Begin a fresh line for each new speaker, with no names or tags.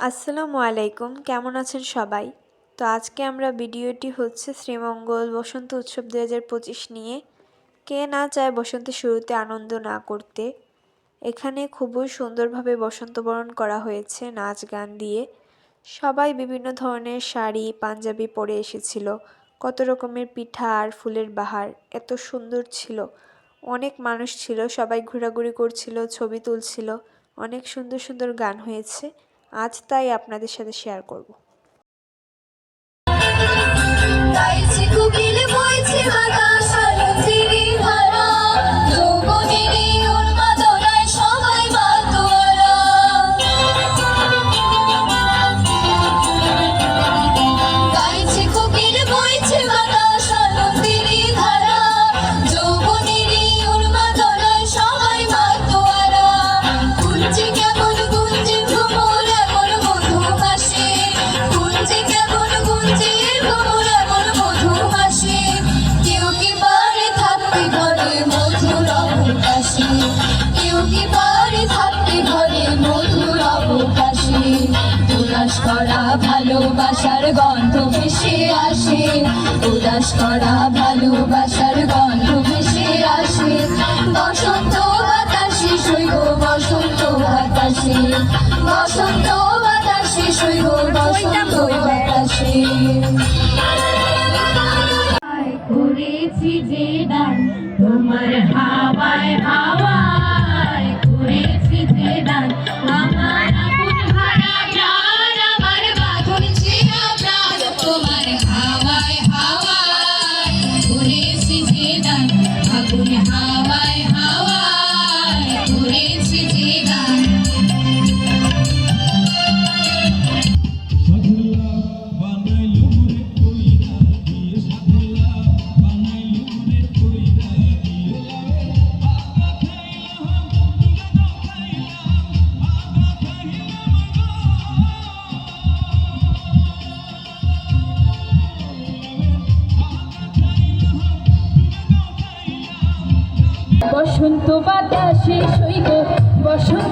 আসসালামু আলাইকুম, কেমন আছেন সবাই? তো আজকে আমরা ভিডিওটি হচ্ছে শ্রীমঙ্গল বসন্ত উৎসব দু হাজার পঁচিশ নিয়ে। কে না চায় বসন্তের শুরুতে আনন্দ না করতে। এখানে খুবই সুন্দরভাবে বসন্ত বরণ করা হয়েছে নাচ গান দিয়ে। সবাই বিভিন্ন ধরনের শাড়ি, পাঞ্জাবি পরে এসেছিল। কত রকমের পিঠা আর ফুলের বাহার, এত সুন্দর ছিল। অনেক মানুষ ছিল, সবাই ঘোরাঘুরি করছিল, ছবি তুলছিল, অনেক সুন্দর সুন্দর গান হয়েছে। আজ তাই আপনাদের সাথে শেয়ার করব।
করা ভালোবাসার গন্ধ ভেসে আসে। উদাস করা ভালোবাসার গন্ধ ভেসে আসে। বসন্ত বাতাসে শৈব, বসন্ত বাতাসে। বসন্ত বাতাসে শৈব, বসন্ত বাতাসে।
করেছি যে দান তোমার হাওয়ায় হাওয়ায় তোমার বসন্ত বাতাসে শৈব বসন্ত